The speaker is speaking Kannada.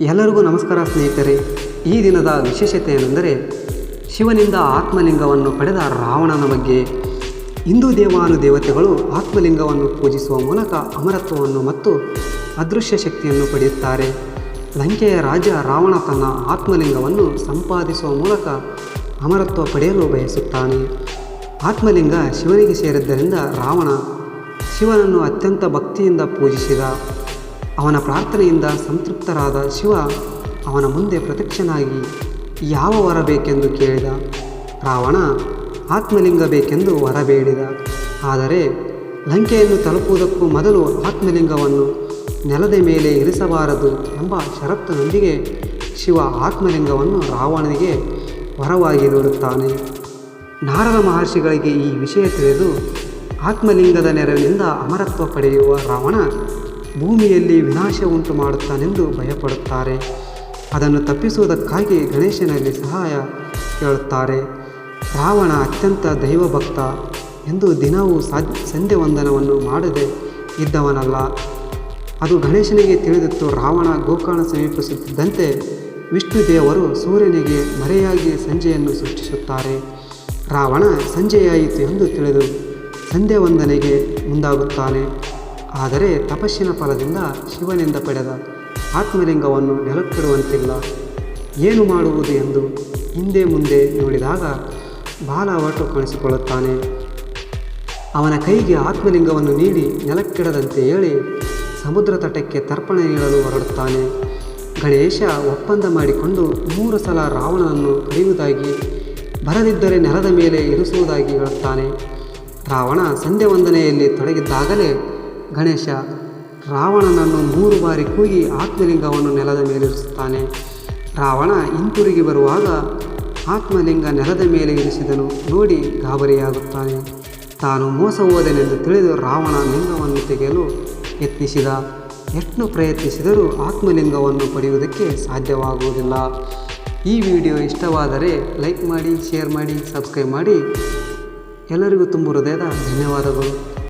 ಎಲ್ಲರಿಗೂ ನಮಸ್ಕಾರ ಸ್ನೇಹಿತರೆ. ಈ ದಿನದ ವಿಶೇಷತೆ ಏನೆಂದರೆ, ಶಿವನಿಂದ ಆತ್ಮಲಿಂಗವನ್ನು ಪಡೆದ ರಾವಣನ ಬಗ್ಗೆ. ಹಿಂದೂ ದೇವಾನುದೇವತೆಗಳು ಆತ್ಮಲಿಂಗವನ್ನು ಪೂಜಿಸುವ ಮೂಲಕ ಅಮರತ್ವವನ್ನು ಮತ್ತು ಅದೃಶ್ಯ ಶಕ್ತಿಯನ್ನು ಪಡೆಯುತ್ತಾರೆ. ಲಂಕೆಯ ರಾಜ ರಾವಣ ತನ್ನ ಆತ್ಮಲಿಂಗವನ್ನು ಸಂಪಾದಿಸುವ ಮೂಲಕ ಅಮರತ್ವ ಪಡೆಯಲು ಬಯಸುತ್ತಾನೆ. ಆತ್ಮಲಿಂಗ ಶಿವನಿಗೆ ಸೇರಿದ್ದರಿಂದ ರಾವಣ ಶಿವನನ್ನು ಅತ್ಯಂತ ಭಕ್ತಿಯಿಂದ ಪೂಜಿಸಿದ. ಅವನ ಪ್ರಾರ್ಥನೆಯಿಂದ ಸಂತೃಪ್ತರಾದ ಶಿವ ಅವನ ಮುಂದೆ ಪ್ರತ್ಯಕ್ಷನಾಗಿ, ಯಾವ ವರ ಬೇಕೆಂದು ಕೇಳಿದ? ರಾವಣ ಆತ್ಮಲಿಂಗ ಬೇಕೆಂದು ವರ ಬೇಡಿದ. ಆದರೆ ಲಂಕೆಯನ್ನು ತಲುಪುವುದಕ್ಕೂ ಮೊದಲು ಆತ್ಮಲಿಂಗವನ್ನು ನೆಲದ ಮೇಲೆ ಇರಿಸಬಾರದು ಎಂಬ ಷರತ್ತಿನೊಂದಿಗೆ ಶಿವ ಆತ್ಮಲಿಂಗವನ್ನು ರಾವಣನಿಗೆ ವರವಾಗಿ ನೀಡುತ್ತಾನೆ. ನಾರದ ಮಹರ್ಷಿಗಳಿಗೆ ಈ ವಿಷಯ ತಿಳಿದು ಆತ್ಮಲಿಂಗದ ನೆರವಿನಿಂದ ಅಮರತ್ವ ಪಡೆಯುವ ರಾವಣ ಭೂಮಿಯಲ್ಲಿ ವಿನಾಶ ಉಂಟು ಮಾಡುತ್ತಾನೆಂದು ಭಯಪಡುತ್ತಾರೆ. ಅದನ್ನು ತಪ್ಪಿಸುವುದಕ್ಕಾಗಿ ಗಣೇಶನಲ್ಲಿ ಸಹಾಯ ಕೇಳುತ್ತಾರೆ. ರಾವಣ ಅತ್ಯಂತ ದೈವಭಕ್ತ ಎಂದು ದಿನವೂ ಸಾಧ್ಯ ವಂದನವನ್ನು ಮಾಡದೆ ಇದ್ದವನಲ್ಲ. ಅದು ಗಣೇಶನಿಗೆ ತಿಳಿದಿತ್ತು ರಾವಣ ಗೋಕರ್ಣ ಸಮೀಪಿಸುತ್ತಿದ್ದಂತೆ ವಿಷ್ಣು ದೇವರು ಸೂರ್ಯನಿಗೆ ಮರೆಯಾಗಿ ಸಂಜೆಯನ್ನು ಸೃಷ್ಟಿಸುತ್ತಾರೆ. ರಾವಣ ಸಂಜೆಯಾಯಿತು ಎಂದು ತಿಳಿದು ಸಂಧ್ಯಾ ವಂದನೆಗೆ ಮುಂದಾಗುತ್ತಾನೆ. ಆದರೆ ತಪಸ್ಸಿನ ಫಲದಿಂದ ಶಿವನಿಂದ ಪಡೆದ ಆತ್ಮಲಿಂಗವನ್ನು ನೆಲಕ್ಕಿಡುವಂತಿಲ್ಲ. ಏನು ಮಾಡುವುದು ಎಂದು ಹಿಂದೆ ಮುಂದೆ ನೋಡಿದಾಗ ಬಾಲ ಒಟ್ಟು ಕಾಣಿಸಿಕೊಳ್ಳುತ್ತಾನೆ. ಅವನ ಕೈಗೆ ಆತ್ಮಲಿಂಗವನ್ನು ನೀಡಿ ನೆಲಕ್ಕಿಡದಂತೆ ಹೇಳಿ ಸಮುದ್ರ ತಟಕ್ಕೆ ತರ್ಪಣ ನೀಡಲು ಹೊರಡುತ್ತಾನೆ. ಗಣೇಶ ಒಪ್ಪಂದ ಮಾಡಿಕೊಂಡು ಮೂರು ಸಲ ರಾವಣನನ್ನು ಕರೆಯುವುದಾಗಿ, ಬರದಿದ್ದರೆ ನೆಲದ ಮೇಲೆ ಇರಿಸುವುದಾಗಿ ಹೇಳುತ್ತಾನೆ. ರಾವಣ ಸಂಧ್ಯಾ ವಂದನೆಯಲ್ಲಿ ತೊಡಗಿದ್ದಾಗಲೇ ಗಣೇಶ ರಾವಣನನ್ನು ಮೂರು ಬಾರಿ ಕೂಗಿ ಆತ್ಮಲಿಂಗವನ್ನು ನೆಲದ ಮೇಲಿರಿಸುತ್ತಾನೆ ರಾವಣ ಹಿಂತಿರುಗಿ ಬರುವಾಗ ಆತ್ಮಲಿಂಗ ನೆಲದ ಮೇಲೆ ಇರಿಸಿದನು. ನೋಡಿ ಗಾಬರಿಯಾಗುತ್ತಾನೆ. ತಾನು ಮೋಸ ಹೋದನೆಂದು ತಿಳಿದು ರಾವಣ ಲಿಂಗವನ್ನು ತೆಗೆಯಲು ಯತ್ನಿಸಿದ. ಎಷ್ಟು ಪ್ರಯತ್ನಿಸಿದರೂ ಆತ್ಮಲಿಂಗವನ್ನು ಪಡೆಯುವುದಕ್ಕೆ ಸಾಧ್ಯವಾಗುವುದಿಲ್ಲ. ಈ ವಿಡಿಯೋ ಇಷ್ಟವಾದರೆ ಲೈಕ್ ಮಾಡಿ, ಶೇರ್ ಮಾಡಿ, ಸಬ್ಸ್ಕ್ರೈಬ್ ಮಾಡಿ. ಎಲ್ಲರಿಗೂ ತುಂಬ ಹೃದಯದ ಧನ್ಯವಾದಗಳು.